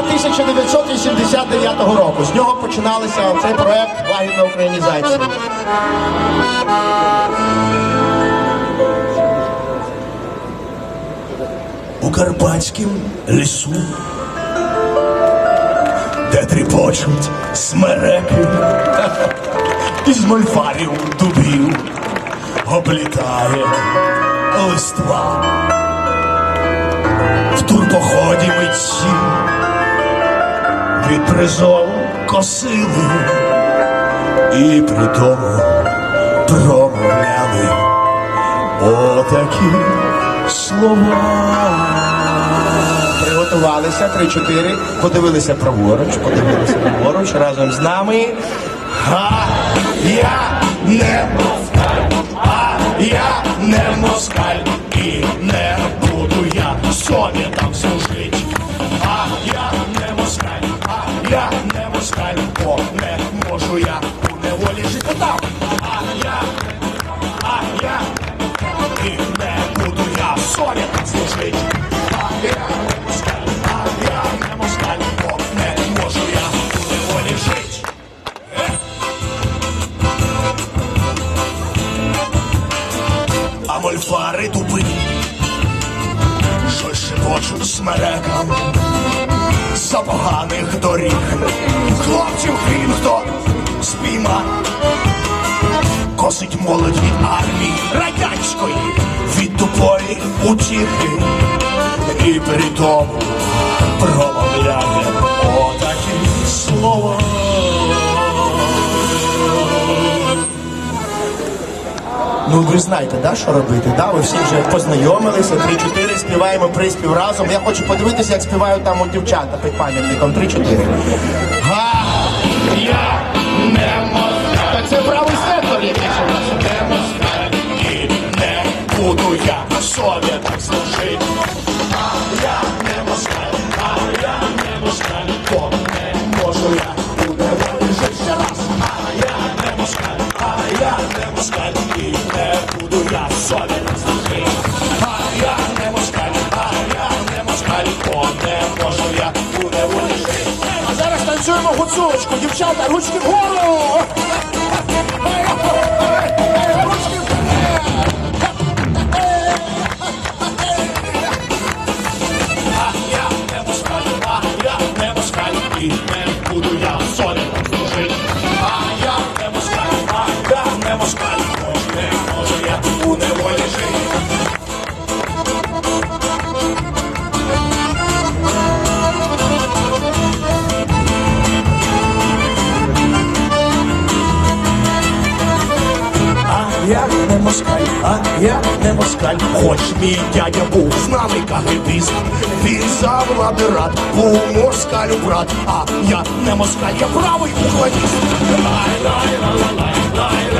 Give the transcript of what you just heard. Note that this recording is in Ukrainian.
1989 року. З нього починалися цей проект Лагідна українізація. у карпатськім лісу, де тріпочуть смереки, із мольфарів дубів облітає листва. В турпоході митці від призову косили. І при тому промовляли отакі слова. Приготувалися. 3-4, подивилися праворуч, подивилися праворуч. Разом з нами. А я не москаль, а я не москаль, і не буду я совєтам служить. А я не москаль, бо не можу я у неволі жити там. А я, а я, і не буду я совєтам служить. А я не москаль, а я не москаль, бо не можу я у неволі жить. а мольфари дуби, що шепочуть смерекам за поганих доріг. Хлопців хрін хто? Спійма, косить молодь від армії радянської, від тупої утірки, і при тому Ну ви знаєте, да, що робити? Да? Ви всі вже познайомилися, 3-4, співаємо приспів разом. Я хочу подивитися, як співають там у дівчата під пам'ятником 3-4. Га, я не можу! Так це правий сектор я совєтам. А я не москаль, а я не москаль, бо не можу я у неволі. А зараз танцюємо гуцулочку. Дівчата, ручки вгору! Ручки вгору! А я не москаль, а я не москаль, і не буду я совєтам служить. Я не москаль, а я не москаль, хоч мій дядя був знаний кагибіст. Він за влади рад, був москалю брат, а я не москаль, я правий лай, лай, лай, лай, лай, лай, лай,